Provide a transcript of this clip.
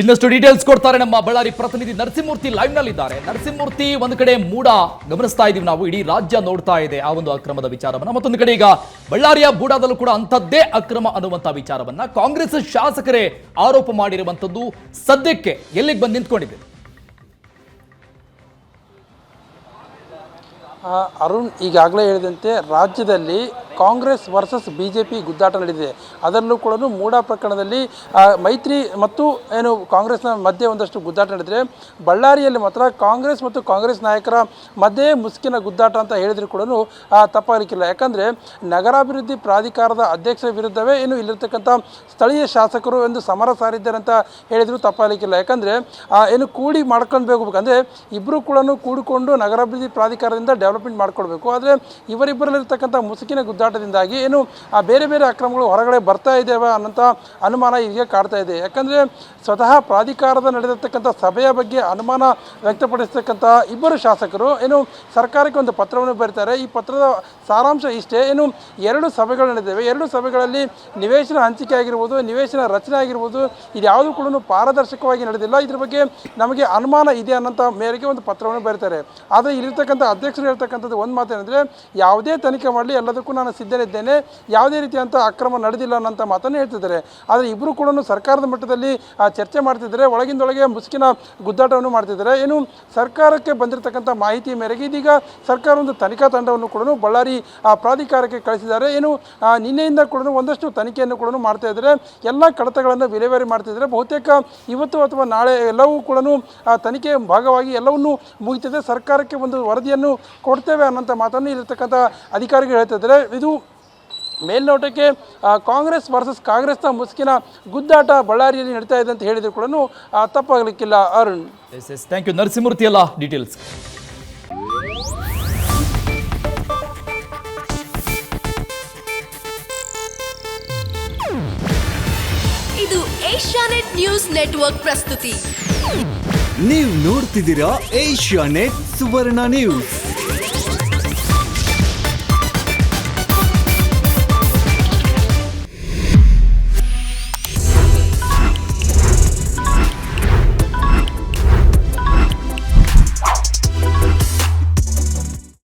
ಇನ್ನಷ್ಟು ಡೀಟೇಲ್ಸ್ ಕೊಡ್ತಾರೆ ನಮ್ಮ ಬಳ್ಳಾರಿ ಪ್ರತಿನಿಧಿ ನರಸಿಂಹಮೂರ್ತಿ ಲೈವ್ ನಲ್ಲಿದ್ದಾರೆ. ನರಸಿಂಹಮೂರ್ತಿ, ಒಂದು ಕಡೆ ಮೂಡ ಗಮನಿಸ್ತಾ ಇದೀವಿ ನಾವು. ಇಡೀ ರಾಜ್ಯ ನೋಡ್ತಾ ಇದೆ ಆ ಒಂದು ಅಕ್ರಮದ ವಿಚಾರವನ್ನ. ಮತ್ತೊಂದು ಕಡೆ ಈಗ ಬಳ್ಳಾರಿಯ ಬೂಡಾದಲ್ಲೂ ಕೂಡ ಅಂಥದ್ದೇ ಅಕ್ರಮ ಅನ್ನುವಂತಹ ವಿಚಾರವನ್ನ ಕಾಂಗ್ರೆಸ್ ಶಾಸಕರೇ ಆರೋಪ ಮಾಡಿರುವಂಥದ್ದು ಸದ್ಯಕ್ಕೆ ಎಲ್ಲಿಗೆ ಬಂದು ನಿಂತ್ಕೊಂಡಿದೆ? ಅರುಣ್ ಈಗಾಗಲೇ ಹೇಳಿದಂತೆ ರಾಜ್ಯದಲ್ಲಿ Congress versus B J P ಗುದ್ದಾಟ ನಡೆದಿದೆ ಅದರಲ್ಲೂ ಕೂಡ ಮೂಡ ಪ್ರಕರಣದಲ್ಲಿ ಮೈತ್ರಿ ಮತ್ತು ಏನು ಕಾಂಗ್ರೆಸ್ನ ಮಧ್ಯೆ ಒಂದಷ್ಟು ಗುದ್ದಾಟ ನಡೆದಿದೆ. ಬಳ್ಳಾರಿಯಲ್ಲಿ ಮಾತ್ರ ಕಾಂಗ್ರೆಸ್ ಮತ್ತು ಕಾಂಗ್ರೆಸ್ ನಾಯಕರ ಮಧ್ಯೆ ಮುಸುಕಿನ ಗುದ್ದಾಟ ಅಂತ ಹೇಳಿದ್ರು ಕೂಡ ತಪ್ಪಾಗಲಿಕ್ಕಿಲ್ಲ. ಯಾಕಂದರೆ ನಗರಾಭಿವೃದ್ಧಿ ಪ್ರಾಧಿಕಾರದ ಅಧ್ಯಕ್ಷರ ವಿರುದ್ಧವೇ ಏನು ಇಲ್ಲಿರ್ತಕ್ಕಂಥ ಸ್ಥಳೀಯ ಶಾಸಕರು ಎಂದು ಸಮರ ಸಾರಿದ್ದಾರೆ ಅಂತ ಹೇಳಿದ್ರು ತಪ್ಪಾಗಲಿಕ್ಕಿಲ್ಲ. ಯಾಕಂದರೆ ಏನು ಕೂಡಿ ಮಾಡ್ಕೊಂಡು ಹೋಗ್ಬೇಕಂದ್ರೆ ಇಬ್ಬರು ಕೂಡ ಕೂಡಿಕೊಂಡು ನಗರಾಭಿವೃದ್ಧಿ ಪ್ರಾಧಿಕಾರದಿಂದ ಡೆವಲಪ್ಮೆಂಟ್ ಮಾಡ್ಕೊಳ್ಬೇಕು. ಆದರೆ ಇವರಿಬ್ಬರಲ್ಲಿರ್ತಕ್ಕಂಥ ಮುಸುಕಿನ ಗುದ್ದಾಟದಿಂದಾಗಿ ಏನು, ಆ ಬೇರೆ ಬೇರೆ ಅಕ್ರಮಗಳು ಹೊರಗಡೆ ಬರ್ತಾ ಇದ್ದೇವೆ ಅನ್ನೋಂಥ ಅನುಮಾನ ಈಗ ಕಾಡ್ತಾ ಇದೆ. ಯಾಕಂದರೆ ಸ್ವತಃ ಪ್ರಾಧಿಕಾರದ ನಡೆದಿರ್ತಕ್ಕಂಥ ಸಭೆಯ ಬಗ್ಗೆ ಅನುಮಾನ ವ್ಯಕ್ತಪಡಿಸ್ತಕ್ಕಂಥ ಇಬ್ಬರು ಶಾಸಕರು ಏನು ಸರ್ಕಾರಕ್ಕೆ ಒಂದು ಪತ್ರವನ್ನು ಬರೀತಾರೆ. ಈ ಪತ್ರದ ಸಾರಾಂಶ ಇಷ್ಟೇ, ಏನು ಎರಡು ಸಭೆಗಳು ನಡೆದಿವೆ. ಎರಡು ಸಭೆಗಳಲ್ಲಿ ನಿವೇಶನ ಹಂಚಿಕೆ ಆಗಿರ್ಬೋದು ನಿವೇಶನ ರಚನೆ ಆಗಿರ್ಬೋದು ಇದ್ಯಾವುದೂ ಕೂಡ ಪಾರದರ್ಶಕವಾಗಿ ನಡೆದಿಲ್ಲ. ಇದ್ರ ಬಗ್ಗೆ ನಮಗೆ ಅನುಮಾನ ಇದೆ ಅನ್ನೋಂಥ ಮೇರೆಗೆ ಒಂದು ಪತ್ರವನ್ನು ಬರೀತಾರೆ. ಆದರೆ ಇಲ್ಲಿರ್ತಕ್ಕಂಥ ಅಧ್ಯಕ್ಷರು ಹೇಳ್ತಕ್ಕಂಥದ್ದು ಒಂದು ಮಾತೇನೆಂದರೆ, ಯಾವುದೇ ತನಿಖೆ ಮಾಡಲಿ, ಎಲ್ಲದಕ್ಕೂ ನಾನು ಸಿದ್ಧನಿದ್ದೇನೆ ಯಾವುದೇ ರೀತಿಯಂಥ ಅಕ್ರಮ ನಡೆದಿಲ್ಲ ಅನ್ನೋಂಥ ಮಾತನ್ನು ಹೇಳ್ತಿದ್ದಾರೆ. ಆದರೆ ಇಬ್ಬರು ಕೂಡ ಸರ್ಕಾರದ ಮಟ್ಟದಲ್ಲಿ ಚರ್ಚೆ ಮಾಡ್ತಿದ್ದಾರೆ. ಒಳಗಿಂದೊಳಗೆ ಮುಸುಕಿನ ಗುದ್ದಾಟವನ್ನು ಮಾಡ್ತಿದ್ದಾರೆ. ಏನು, ಸರ್ಕಾರಕ್ಕೆ ಬಂದಿರತಕ್ಕಂಥ ಮಾಹಿತಿ ಮೇರೆಗೆ ಇದೀಗ ಸರ್ಕಾರ ಒಂದು ತನಿಖಾ ತಂಡವನ್ನು ಕೂಡ ಬಳ್ಳಾರಿ ಪ್ರಾಧಿಕಾರಕ್ಕೆ ಕಳಿಸಿದ್ದಾರೆ. ಏನು ನಿನ್ನೆಯಿಂದ ಕೂಡ ಒಂದಷ್ಟು ತನಿಖೆಯನ್ನು ಕೂಡ ಮಾಡ್ತಾ ಇದ್ದಾರೆ. ಎಲ್ಲ ಕಡತಗಳನ್ನು ವಿಲೇವಾರಿ ಮಾಡ್ತಿದ್ದಾರೆ ಬಹುತೇಕ ಇವತ್ತು ಅಥವಾ ನಾಳೆ ಎಲ್ಲವೂ ಕೂಡ ತನಿಖೆ ಭಾಗವಾಗಿ ಎಲ್ಲವನ್ನೂ ಮುಗಿತಿದೆ. ಸರ್ಕಾರಕ್ಕೆ ಒಂದು ವರದಿಯನ್ನು ಕೊಡ್ತೇವೆ ಅನ್ನೋಂಥ ಮಾತನ್ನು ಇಲ್ಲಿರ್ತಕ್ಕಂಥ ಅಧಿಕಾರಿಗಳು ಹೇಳ್ತಿದ್ದಾರೆ ಇದು ಮೇಲ್ನೋಟಕ್ಕೆ ಆ, ಕಾಂಗ್ರೆಸ್ ವರ್ಸಸ್ ಕಾಂಗ್ರೆಸ್ನ ಮುಸುಕಿನ ಗುದ್ದಾಟ ಬಳ್ಳಾರಿಯಲ್ಲಿ ನಡೀತಾ ಇದೆ ಅಂತ ಹೇಳಿದ್ರು ಕೂಡ ತಪ್ಪಾಗಲಿಕ್ಕಿಲ್ಲ. Arun. Yes yes thank you Narasimhamurthy ಎಲ್ಲ ಡೀಟೇಲ್ಸ್ ಇದು ಏಷ್ಯಾನೆಟ್ ನ್ಯೂಸ್ ನೆಟ್ವರ್ಕ್ ಪ್ರಸ್ತುತಿ. ನೀವು ನೋಡ್ತಿದ್ದೀರಾ ಏಷ್ಯಾ ನೆಟ್ ಸುವರ್ಣ ನ್ಯೂಸ್.